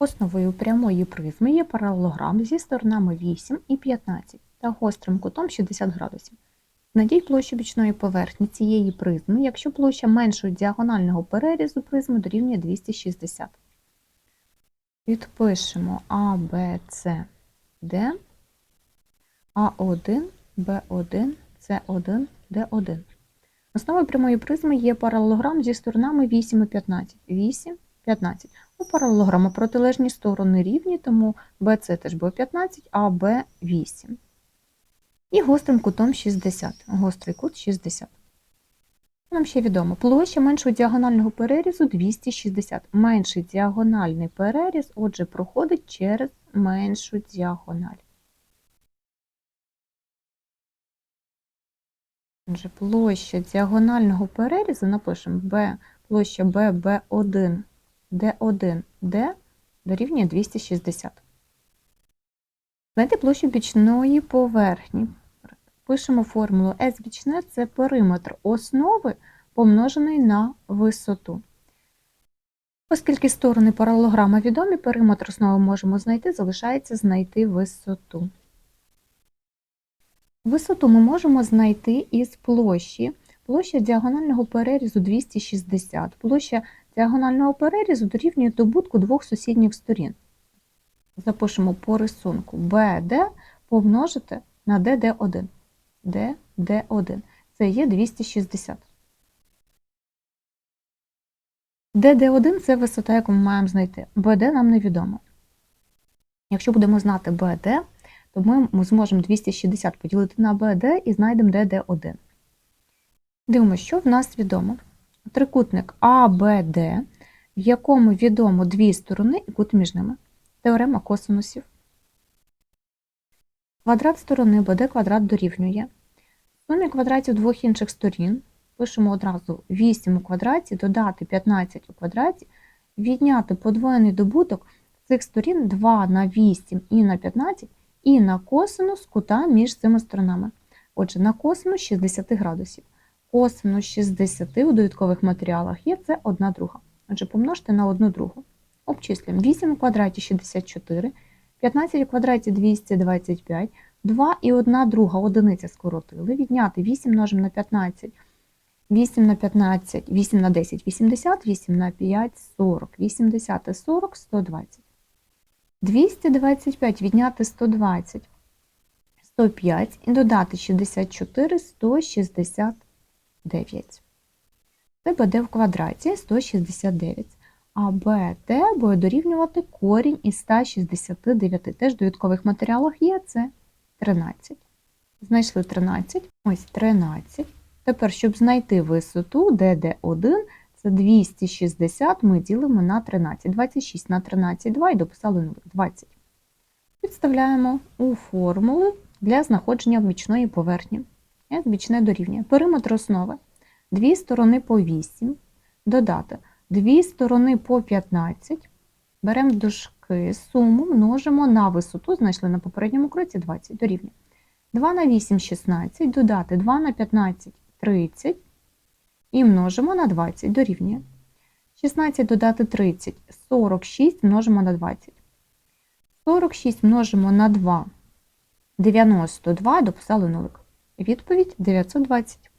Основою прямої призми є паралелограм зі сторонами 8 і 15 та гострим кутом 60 градусів. Знайдіть площу бічної поверхні цієї призми, якщо площа меншої діагонального перерізу призми дорівнює 260. Підпишемо А, Б, С, Д, А1, Б1, С1, Д1. Основою прямої призми є паралелограм зі сторонами 8 і 15. 8, 15. У паралелограма протилежні сторони рівні, тому BC теж буде 15, а B 8. І гострим кутом 60. Гострий кут 60. Нам ще відомо, площа меншого діагонального перерізу 260. Менший діагональний переріз, отже, проходить через меншу діагональ. Отже, площа діагонального перерізу напишемо B, площа B, B1, D1, D дорівнює 260. Знайти площу бічної поверхні. Пишемо формулу S бічне – це периметр основи, помножений на висоту. Оскільки сторони паралелограма відомі, периметр основи можемо знайти, залишається знайти висоту. Висоту ми можемо знайти із площі. Площа діагонального перерізу 260. Площа діагонального перерізу дорівнює добутку двох сусідніх сторін. Запишемо по рисунку BD помножити на DD1. DD1. Це є 260. DD1 – це висота, яку ми маємо знайти. BD нам невідомо. Якщо будемо знати BD, то ми зможемо 260 поділити на BD і знайдемо DD1. Дивимося, що в нас відомо. Трикутник ABD, в якому відомо дві сторони і кут між ними. Теорема косинусів. Квадрат сторони BD квадрат дорівнює. Сумі квадратів двох інших сторін. Пишемо одразу 8 у квадраті, додати 15 у квадраті, відняти подвоєний добуток цих сторін 2 на 8 і на 15 і на косинус кута між цими сторонами. Отже, на косинус 60 градусів косинус 60 у довідкових матеріалах є це 1 друга. Отже, помножте на 1 другу. Обчислюємо 8 у квадраті 64, 15 у квадраті 225, 2 і 1 друга одиниця скоротили. Відняти 8 множимо на 15. 8 на 15, 8 на 10, 80, 8 на 5, 40, 80 і 40, 120. 225 відняти 120, 105 і додати 64, 160. 9. ПБД в квадраті 169, а БД буде дорівнювати корінь із 169. Теж в довідкових матеріалах є це 13. Знайшли 13, ось 13. Тепер, щоб знайти висоту ДД1, це 260 ми ділимо на 13, 26 на 13, 2 і дописали 20. Підставляємо у формули для знаходження обмічної поверхні. Бічне дорівнює. Периметр основи. Дві сторони по 8. Додати дві сторони по 15. Беремо дужки, суму множимо на висоту, знайшли на попередньому кроці 20 дорівнює. 2 на 8 – 16, додати 2 на 15 – 30 і множимо на 20 дорівнює. 16 додати 30 – 46 множимо на 20. 46 множимо на 2 – 92, дописали нулик. Відповідь 920.